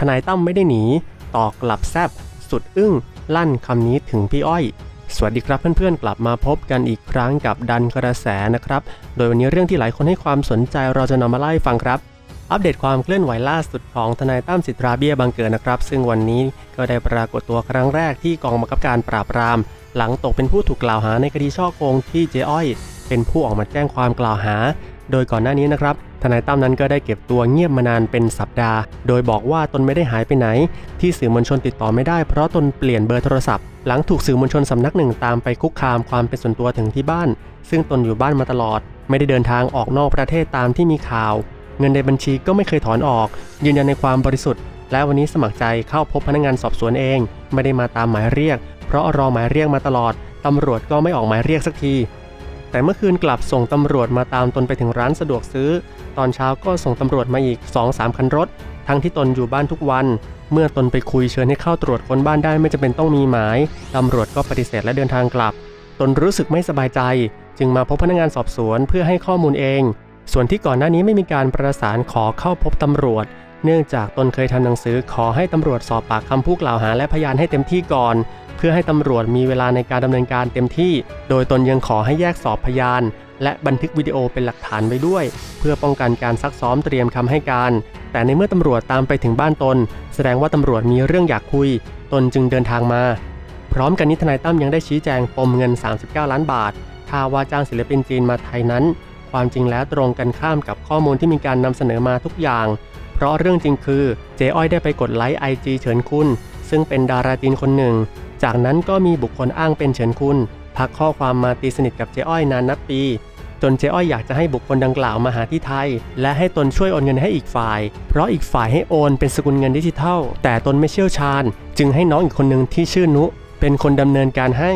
ทนายตั้มไม่ได้หนี ตอกกลับแซบสุดอึ้ง ลั่นคำนี้ถึงพี่อ้อย สวัสดีครับเพื่อนๆ กลับมาพบกันอีกครั้งกับดันกระแสนะครับ โดยวันนี้เรื่องที่หลายคนให้ความสนใจเราจะนำมาไล่ฟังครับ อัปเดตความเคลื่อนไหวล่าสุดของทนายตั้มสิทธาเบี้ยบังเกิดนะครับ ซึ่งวันนี้ก็ได้ปรากฏตัวครั้งแรกที่กองบังคับการปราบปราม หลังตกเป็นผู้ถูกกล่าวหาในคดีช่อโกงที่เจ๊อ้อย เป็นผู้ออกมาแจ้งความกล่าวหา โดยก่อนหน้านี้นะครับทนายตั้มนั้นก็ได้เก็บตัวเงียบมานานเป็นสัปดาห์ โดยบอกว่าตนไม่ได้หายไปไหน ที่สื่อมวลชนติดต่อไม่ได้เพราะตนเปลี่ยนเบอร์โทรศัพท์ หลังถูกสื่อมวลชนสำนักหนึ่งตามไปคุกคามความเป็นส่วนตัวถึงที่บ้าน ซึ่งตนอยู่บ้านมาตลอด ไม่ได้เดินทางออกนอกประเทศตามที่มีข่าว เงินในบัญชีก็ไม่เคยถอนออก ยืนยันในความบริสุทธิ์ และวันนี้สมัครใจเข้าพบพนักงานสอบสวนเอง ไม่ได้มาตามหมายเรียก เพราะรอหมายเรียกมาตลอดตำรวจก็ไม่ออกหมายเรียกสักที แต่เมื่อคืนกลับส่งตำรวจมาตามตนไปถึงร้านสะดวกซื้อ ตอนเช้าก็ส่งตำรวจมาอีก 2-3 คันรถ ทั้งที่ตนอยู่บ้านทุกวัน เมื่อตนไปคุยเชิญให้เข้าตรวจค้นบ้านได้ไม่จำเป็นต้องมีหมาย ตำรวจก็ปฏิเสธและเดินทางกลับ ตนรู้สึกไม่สบายใจ จึงมาพบพนักงานสอบสวนเพื่อให้ข้อมูลเอง ส่วนที่ก่อนหน้านี้ไม่มีการประสานขอเข้าพบตำรวจ เนื่องจากตนเคยทำหนังสือขอให้ตำรวจสอบปากคำผู้กล่าวหาและพยานให้เต็มที่ก่อน เพื่อให้ตำรวจมีเวลาในการดำเนินการเต็มที่ โดยตนยังขอให้แยกสอบพยาน และบันทึกวิดีโอเป็นหลักฐานไว้ด้วย เพื่อป้องกันการซักซ้อมเตรียมคำให้การ แต่ในเมื่อตำรวจตามไปถึงบ้านตน แสดงว่าตำรวจมีเรื่องอยากคุย ตนจึงเดินทางมา พร้อมกันนี้ทนายตั้มยังได้ชี้แจงปมเงิน 39 ล้านบาทถ้าว่าจ้างศิลปินจีนมาไทยนั้น ความจริงแล้วตรงกันข้ามกับข้อมูลที่มีการนำเสนอมาทุกอย่าง เพราะเรื่องจริงคือเจ๊อ้อยได้ไปกดไลค์ไอจีเฉินคุณ ซึ่งเป็นดาราจีนคนหนึ่ง จากนั้นก็มีบุคคลอ้างเป็นเฉินคุณทักข้อความมาตีสนิทกับเจ๊อ้อยนานนับปี จนเจ๊อ้อยอยากจะให้บุคคลดังกล่าวมาหาที่ไทย และให้ตนช่วยโอนเงินให้อีกฝ่าย เพราะอีกฝ่ายให้โอนเป็นสกุลเงินดิจิทัล แต่ตนไม่เชี่ยวชาญ จึงให้น้องอีกคนหนึ่งที่ชื่อนุ เป็นคนดำเนินการให้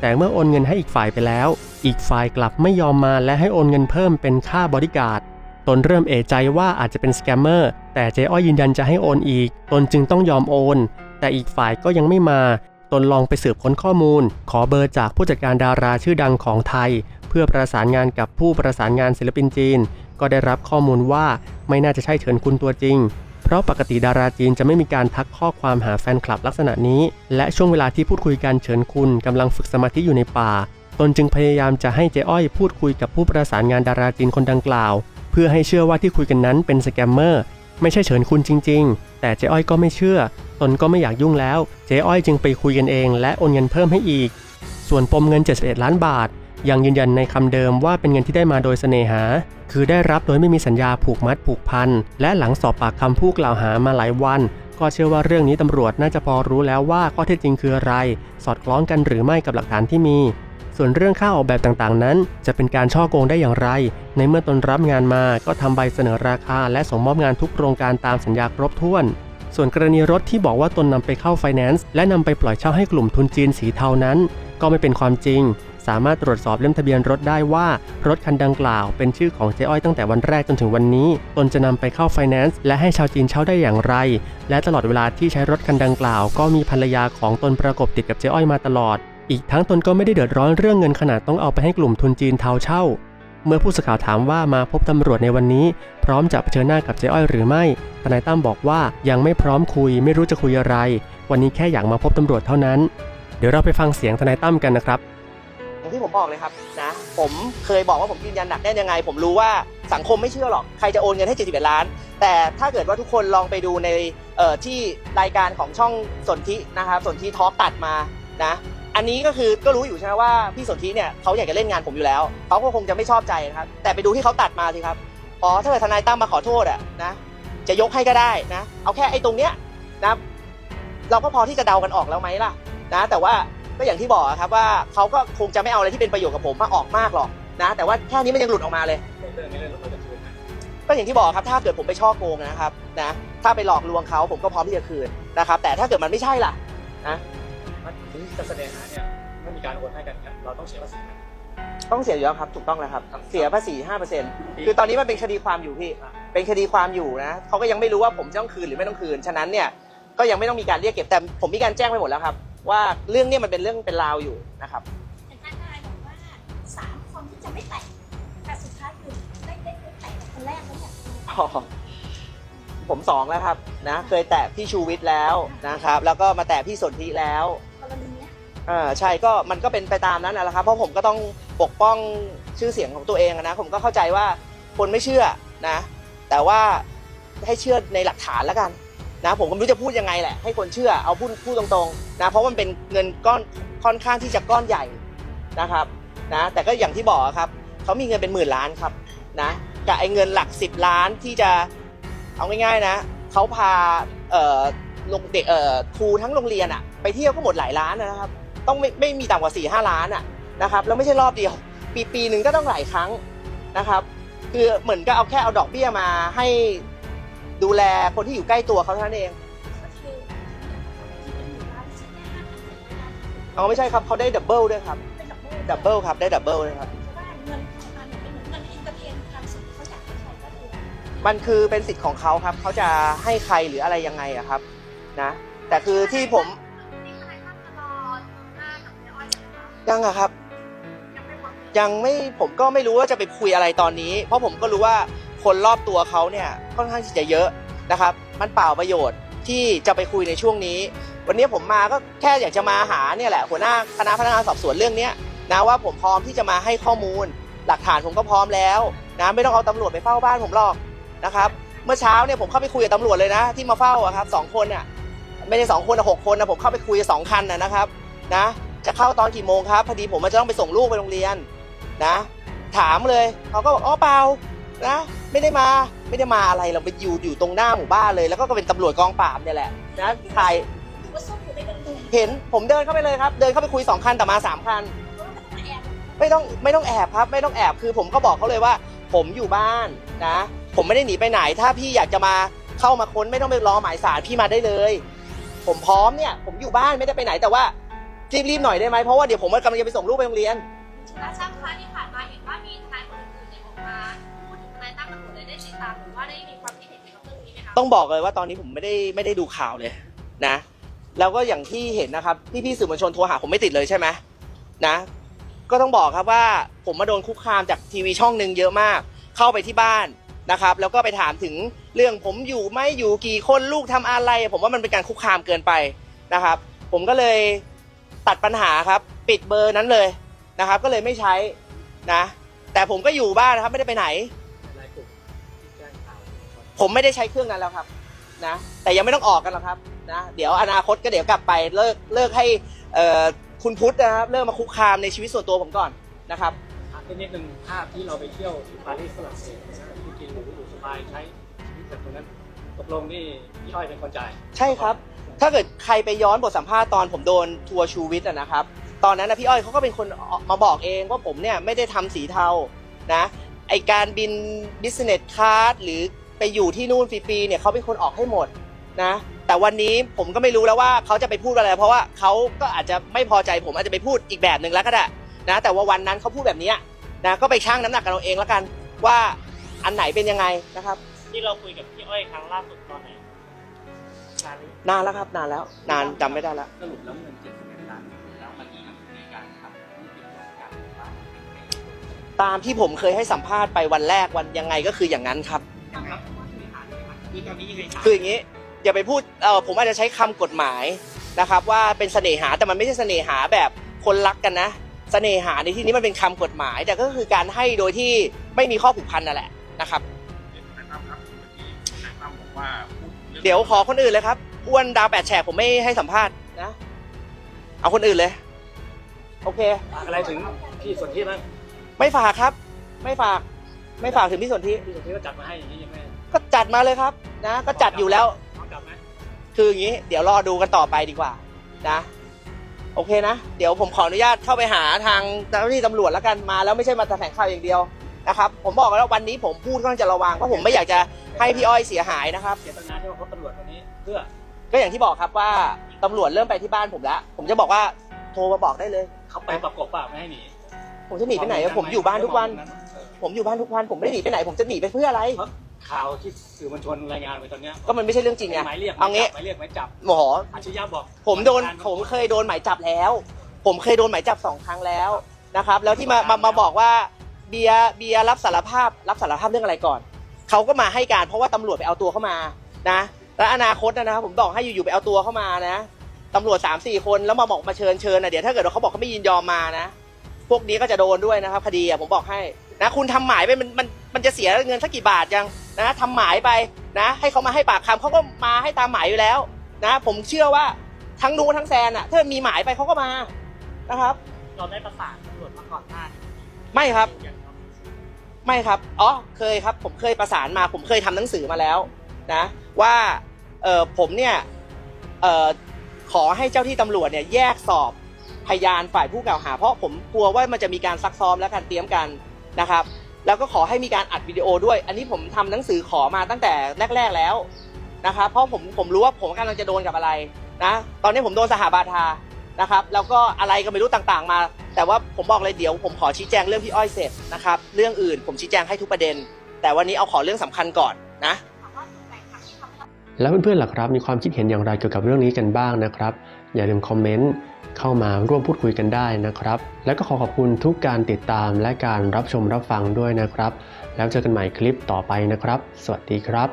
แต่เมื่อโอนเงินให้อีกฝ่ายไปแล้ว อีกฝ่ายกลับไม่ยอมมาและให้โอนเงินเพิ่มเป็นค่าบริการ ตนเริ่มเอะใจว่าอาจจะเป็นสแกมเมอร์แต่เจ๊อ้อยยืนยันจะให้โอนอีก ตนจึงต้องยอมโอน แต่อีกฝ่ายก็ยังไม่มา ตนลองไปสืบค้นข้อมูล ขอเบอร์จากผู้จัดการดาราชื่อดังของไทย เพื่อประสานงานกับผู้ประสานงานศิลปินจีน ก็ได้รับข้อมูลว่าไม่น่าจะใช่เฉินคุณตัวจริงเพราะปกติดาราจีนจะไม่มีการทักข้อความหาแฟนคลับลักษณะนี้ และช่วงเวลาที่พูดคุยกันเฉินคุณกำลังฝึกสมาธิอยู่ในป่า ตนจึงพยายามจะให้เจ๊อ้อยพูดคุยกับผู้ประสานงานดาราจีนคนดังกล่าว พื่อให้เชื่อว่าที่คุยกันนั้นเป็นสแกมเมอร์ไม่ใช่เฉินคุณจริง ๆ แต่เจ๊อ้อยก็ไม่เชื่อ ตนก็ไม่อยากยุ่งแล้ว เจ๊อ้อยจึงไปคุยกันเอง และโอนเงินเพิ่มให้อีก ส่วนปมเงิน 71 ล้านบาท ยังยืนยันในคำเดิมว่าเป็นเงินที่ได้มาโดยเสน่หา คือได้รับโดยไม่มีสัญญาผูกมัดผูกพัน และหลังสอบปากคำผู้กล่าวหามาหลายวัน ก็เชื่อว่าเรื่องนี้ตำรวจน่าจะพอรู้แล้วว่าข้อเท็จจริงคืออะไร สอดคล้องกันหรือไม่กับหลักฐานที่มี ส่วนเรื่องค่าออกแบบต่างๆ นั้น จะเป็นการช่อโกงได้อย่างไร ในเมื่อตนรับงานมาก็ทำใบเสนอราคา และส่งมอบงานทุกโครงการตามสัญญาครบถ้วน ส่วนกรณีรถที่บอกว่าตนนำไปเข้าไฟแนนซ์และนำไปปล่อยเช่าให้กลุ่มทุนจีนสีเทานั้น ก็ไม่เป็นความจริง สามารถตรวจสอบเล่มทะเบียนรถได้ว่า รถคันดังกล่าว เป็นชื่อของเจ๊อ้อยตั้งแต่วันแรกจนถึงวันนี้ ตนจะนำไปเข้าไฟแนนซ์และให้ชาวจีนเช่าได้อย่างไร และตลอดเวลาที่ใช้รถคันดังกล่าว ก็มีภรรยาของตนประกบติดกับเจ๊อ้อยมาตลอด อีกทั้งตนก็ไม่ได้เดือดร้อนเรื่องเงินขนาดต้องเอาไปให้กลุ่มทุนจีนเทาเช่า เมื่อผู้สื่อข่าวถามว่ามาพบตำรวจในวันนี้ พร้อมจะเผชิญหน้ากับเจ๊อ้อยหรือไม่ ทนายตั้มบอกว่ายังไม่พร้อมคุย ไม่รู้จะคุยอะไร วันนี้แค่อยากมาพบตำรวจเท่านั้น เดี๋ยวเราไปฟังเสียงทนายตั้มกันนะครับอย่างที่ผมบอกเลยครับนะผมเคยบอกว่าผมยืนยันหนักแน่นยังไง ผมรู้ว่าสังคมไม่เชื่อหรอกใครจะโอนเงินให้ 71 ล้าน แต่ถ้าเกิดว่าทุกคนลองไปดูในที่รายการของช่องสนธินะครับสนธิทอล์กตัดมานะ อันนี้ก็คือก็รู้อยู่ใช่ไหมว่าพี่สนธิเนี่ยเขาอยากจะเล่นงานผมอยู่แล้วเขาก็คงจะไม่ชอบใจนะครับแต่ไปดูที่เขาตัดมาสิครับอ๋อถ้าเกิดทนายตั้มมาขอโทษอะนะจะยกให้ก็ได้นะเอาแค่ไอ้ตรงเนี้ยนะเราก็พอที่จะเดากันออกแล้วไหมล่ะนะแต่ว่าก็อย่างที่บอกครับว่าเขาก็คงจะไม่เอาอะไรที่เป็นประโยชน์กับผมมาออกมากหรอกนะแต่ว่าแค่นี้มันยังหลุดออกมาเลยก็อย่างที่บอกครับถ้าเกิดผมไปช่อโกงนะครับนะถ้าไปหลอกลวงเขาผมก็พร้อมที่จะคืนนะครับแต่ถ้าเกิดมันไม่ใช่ล่ะนะ ถึงจะเสน่หาเนี่ยไม่มีการโอนให้กันเนี่ยเราต้องเสียภาษีไหม ต้องเสียอยู่แล้วครับถูกต้องแล้วครับเสียภาษี5%คือตอนนี้มันเป็นคดีความอยู่พี่เป็นคดีความอยู่นะเขาก็ยังไม่รู้ว่าผมจะต้องคืนหรือไม่ต้องคืน ฉะนั้นเนี่ยก็ยังไม่ต้องมีการเรียกเก็บแต่ผมมีการแจ้งไปหมดแล้วครับ ว่าเรื่องเนี้มันเป็นเรื่องเป็นราวอยู่นะครับ แต่ทนายบอกว่าสามคนที่จะไม่แตะแต่สุดท้ายคือได้ได้ได้แตะคนแรกแล้วเนี่ยอ๋อผมสองแล้วครับนะเคยแตะพี่ชูวิทย์แล้วนะครับ แล้วก็มาแตะพี่สนธิแล้วกรณีเนี้ย อ่าใช่ก็มันก็เป็นไปตามนั้นนะแหละครับเพราะผมก็ต้องปกป้องชื่อเสียงของตัวเองอะนะผมก็เข้าใจว่าคนไม่เชื่อนะ แต่ว่าให้เชื่อในหลักฐานแล้วกันนะผมก็ไม่รู้จะพูดยังไงแหละให้คนเชื่อเอาพูดพูดตรงๆนะเพราะมันเป็นเงินก้อนค่อนข้างที่จะก้อนใหญ่นะครับนะแต่ก็อย่างที่บอกครับเขามีเงินเป็นหมื่นล้านครับนะกับไอ้เงินหลัก 10 ล้านที่จะเอาง่ายๆนะเขาพาเอ่อลงเด็กเอ่อครูทั้งโรงเรียนอะไปเที่ยวก็หมดหลายล้านนะครับ ต้องไม่ไม่มีต่ำกว่า4ี่ห้าล้านอะนะครับแล้วไม่ใช่รอบเดียว ปีปีหนึ่งก็ต้องหลายครั้งนะครับ คือเหมือนก็เอาแค่เอาดอกเบี้ยมาให้ดูแลคนที่อยู่ใกล้ตัวเขาเท่านั้นเองก็คือที่เป็นหมู่บ้านที่แค่ห้าพันเศษล้านเอาไม่ใช่ครับเขาได้ดับเบิลด้วยครับเป็นดับเบิ้ลดับเบิลครับได้ดับเบิลเลยครับเพราะว่าเงินของมันเนี่ยเป็นเหมือนเงินอินเตอร์เทนความสุขที่เขาอยากให้ใช้ก็คือมันคือเป็นสิทธิ์ของเขาครับเขาจะให้ใครหรืออะไรยังไงอะครับนะแต่คือที่ผม ยังอะครับยังไม่หมดยังไม่ผมก็ไม่รู้ว่าจะไปคุยอะไรตอนนี้ เพราะผมก็รู้ว่าคนรอบตัวเขาเนี่ยค่อนข้างที่จะเยอะนะครับ มันเปล่าประโยชน์ที่จะไปคุยในช่วงนี้ วันนี้ผมมาก็แค่อยากจะมาหาเนี่ยแหละหัวหน้าคณะพนักงานสอบสวนเรื่องเนี้ยนะว่าผมพร้อมที่จะมาให้ข้อมูล หลักฐานผมก็พร้อมแล้วนะไม่ต้องเอาตำรวจไปเฝ้าบ้านผมหรอกนะครับเมื่อเช้าเนี่ยผมเข้าไปคุยกับตำรวจเลยนะ ที่มาเฝ้าอะครับสองคนเนี่ยไม่ใช่สองคนนะหกคนนะผมเข้าไปคุยกับสองคันนะนะครับนะ จะเข้าตอนกี่โมงครับ พอดีผมมันจะต้องไปส่งลูกไปโรงเรียนนะ ถามเลยเขาก็บอกอ๋อเปล่านะไม่ได้มาไม่ได้มาอะไรเราไปอยู่อยู่ตรงหน้าหมู่บ้านเลย แล้วก็เป็นตำรวจกองปราบเนี่ยแหละนะถ่ายเห็นผมเดินเข้าไปเลยครับ เดินเข้าไปคุยสองคันแต่มาสามคันไม่ต้องไม่ต้องแอบครับ ไม่ต้องแอบคือผมก็บอกเขาเลยว่า ผมอยู่บ้านนะ ผมไม่ได้หนีไปไหน ถ้าพี่อยากจะมาเข้ามาค้นไม่ต้องไปรอหมายสารพี่มาได้เลย ผมพร้อมเนี่ย ผมอยู่บ้านไม่ได้ไปไหนแต่ว่า รีบๆหน่อยได้ไหมเพราะว่าเดี๋ยวผมกำลังจะไปส่งลูกไปโรงเรียน แล้วช่างคะที่ผ่านมาเห็นว่ามีทนายคนอื่นๆเนี่ยออกมาพูดถึงทนายตั้มตำรวจเลยได้ติดตามหรือว่าได้มีความคิดเห็นเกี่ยวกับเรื่องนี้ไหมคะ ต้องบอกเลยว่าตอนนี้ผมไม่ได้ไม่ได้ดูข่าวเลยนะ แล้วก็อย่างที่เห็นนะครับพี่ๆสื่อมวลชนโทรหาผมไม่ติดเลยใช่ไหมนะ ก็ต้องบอกครับว่าผมมาโดนคุกคามจากทีวีช่องหนึ่งเยอะมาก เข้าไปที่บ้านนะครับ แล้วก็ไปถามถึงเรื่องผมอยู่ไม่อยู่กี่คนลูกทำอะไร ผมว่ามันเป็นการคุกคามเกินไปนะครับ ผมก็เลย ตัดปัญหาครับ ปิดเบอร์นั้นเลยนะครับ ก็เลยไม่ใช้นะ แต่ผมก็อยู่บ้านนะครับ ไม่ได้ไปไหนรายกลุ่มที่แจ้งข่าวชนผมไม่ได้ใช้เครื่องนั้นแล้วครับนะ แต่ยังไม่ต้องออกกันหรอกครับนะเดี๋ยวอนาคตก็เดี๋ยวกลับไปเลิกเลิกให้เอ่อคุณพุทธนะครับเลิกมาคุกคามในชีวิตส่วนตัวผมก่อนนะครับถามนิดนึงภาพที่เราไปเที่ยวที่ปารีสฝรั่งเศสนะที่กินหรูอยู่สบายใช้ชีวิตแบบตรงนั้น ตกลงนี่พี่อ้อยเป็นคนจ่ายใช่ครับ ถ้าเกิดใครไปย้อนบทสัมภาษณ์ตอนผมโดนทัวร์ชูวิทย์อะนะครับ ตอนนั้นนะพี่อ้อยเขาก็เป็นคนออกมาบอกเองว่าผมเนี่ยไม่ได้ทำสีเทานะไอการบิน business class หรือไปอยู่ที่นู่นฟรีๆเนี่ยเขาเป็นคนออกให้หมดนะ แต่วันนี้ผมก็ไม่รู้แล้วว่าเขาจะไปพูดอะไร เพราะว่าเขาก็อาจจะไม่พอใจผมอาจจะไปพูดอีกแบบหนึ่งแล้วก็ได้นะ แต่ว่าวันนั้นเขาพูดแบบเนี้ยนะก็ไปชั่งน้ำหนักกันเอาเองแล้วกัน ว่าอันไหนเป็นยังไงนะครับ ที่เราคุยกับพี่อ้อยครั้งล่าสุดตอนไหนนานนี้นานแล้วครับ นานแล้ว นานจำไม่ได้แล้ว สรุปแล้วเงินเจ็ดสิบเอ็ดล้านแล้วมันมีในการทำที่ผิดกฎหมายว่าตามที่ผมเคยให้สัมภาษณ์ไปวันแรกวันยังไงก็คืออย่างนั้นครับคือตอนนี้ยังไงครับคืออย่างนี้อย่าไปพูดเออผมอาจจะใช้คำกฎหมายนะครับ ว่าเป็นเสน่หาแต่มันไม่ใช่เสน่หาแบบคนรักกันนะ เสน่หาในที่นี้มันเป็นคำกฎหมาย แต่ก็คือการให้โดยที่ไม่มีข้อผูกพันนั่นแหละนะครับ ว่าพูดรื่องเดี๋ยวขอคนอื่นเลยครับอ้วนดาวแปดแฉกผมไม่ให้สัมภาษณ์นะ เอาคนอื่นเลย โอเค ฝากอะไรถึงพี่สนที่บ้างไม่ฝากครับ ไม่ฝาก ไม่ฝากถึงพี่สนธิพี่สนที่ก็จัดมาให้อย่างนี้ยังไม่ก็จัดมาเลยครับ นะ ก็จัดอยู่แล้วพร้อมจับไหมคืออย่างนี้ เดี๋ยวรอดูกันต่อไปดีกว่า นะ โอเคนะ เดี๋ยวผมขออนุญาตเข้าไปหาทางเจ้าหน้าที่ตำรวจแล้วกันมาแล้วไม่ใช่มาแถลงข่าวอย่างเดียว นะครับผมบอกแล้ววันนี้ผมพูดค่อนข้างจะระวังเพราะผมไม่อยากจะให้พี่อ้อยเสียหายนะครับ เจตนาที่ว่าพบตำรวจวันนี้เพื่อก็อย่างที่บอกครับว่าตำรวจเริ่มไปที่บ้านผมแล้ว ผมจะบอกว่าโทรมาบอกได้เลย เขาไปประกบเปล่าไม่ให้หนีผมจะหนีไปไหนอะผมอยู่บ้านทุกวัน ผมอยู่บ้านทุกวัน ผมไม่ได้หนีไปไหน ผมจะหนีไปเพื่ออะไร เพราะข่าวที่สื่อมวลชนรายงานไปตอนเนี้ยก็มันไม่ใช่เรื่องจริงไงหมายเรียกเอางี้หมายเรียกหมายจับหมอ อาชญาบอกผมโดนผมเคยโดนหมายจับแล้ว ผมเคยโดนหมายจับสองครั้งแล้วนะครับ แล้วที่มามามาบอกว่า เบียร์เบียร์รับสารภาพรับสารภาพเรื่องอะไรก่อนเขาก็มาให้การเพราะว่าตำรวจไปเอาตัวเข้ามานะแล้วอนาคตนะนะครับผมบอกให้อยู่ๆไปเอาตัวเข้ามานะตำรวจ3ามสี่คนแล้วมาบอกมาเชิญเชิญนะเดี๋ยวถ้าเกิดว่าเขาบอกเขาไม่ยินยอมมานะ พวกนี้ก็จะโดนด้วยนะครับ คดีอะผมบอกให้นะคุณทำหมายไปมันมันมันจะเสียเงินสักกี่บาทยังนะทำหมายไปนะ ให้เขามาให้ปากคำเขาก็มาให้ตามหมายอยู่แล้วนะ ผมเชื่อว่าทั้งนูนทั้งแซนอะถ้ามีหมายไปเขาก็มานะครับเราได้ประสานตำรวจมาก่อนหน้านี้ไม่ครับยืนยันว่า ไม่ครับอ๋อเคยครับ ผมเคยประสานมา ผมเคยทำหนังสือมาแล้วนะ ว่าเออผมเนี่ยเออขอให้เจ้าที่ตำรวจเนี่ยแยกสอบพยานฝ่ายผู้กล่าวหา เพราะผมกลัวว่ามันจะมีการซักซ้อมและการเตรียมกันนะครับ แล้วก็ขอให้มีการอัดวิดีโอด้วย อันนี้ผมทำหนังสือขอมาตั้งแต่แรก ๆแล้วนะครับเพราะผมผมรู้ว่าผมกำลังจะโดนกับอะไรนะ ตอนนี้ผมโดนสหบาทานะครับ แล้วก็อะไรก็ไม่รู้ต่างๆ มา แต่ว่าผมบอกเลยเดี๋ยวผมขอชี้แจงเรื่องพี่อ้อยเสร็จนะครับเรื่องอื่นผมชี้แจงให้ทุกประเด็น แต่วันนี้เอาขอเรื่องสำคัญก่อนนะแล้วเพื่อนๆล่ะครับมีความคิดเห็นอย่างไรเกี่ยวกับเรื่องนี้กันบ้างนะครับ อย่าลืมคอมเมนต์เข้ามาร่วมพูดคุยกันได้นะครับ แล้วก็ขอขอบคุณทุกการติดตามและการรับชมรับฟังด้วยนะครับ แล้วเจอกันใหม่คลิปต่อไปนะครับ สวัสดีครับ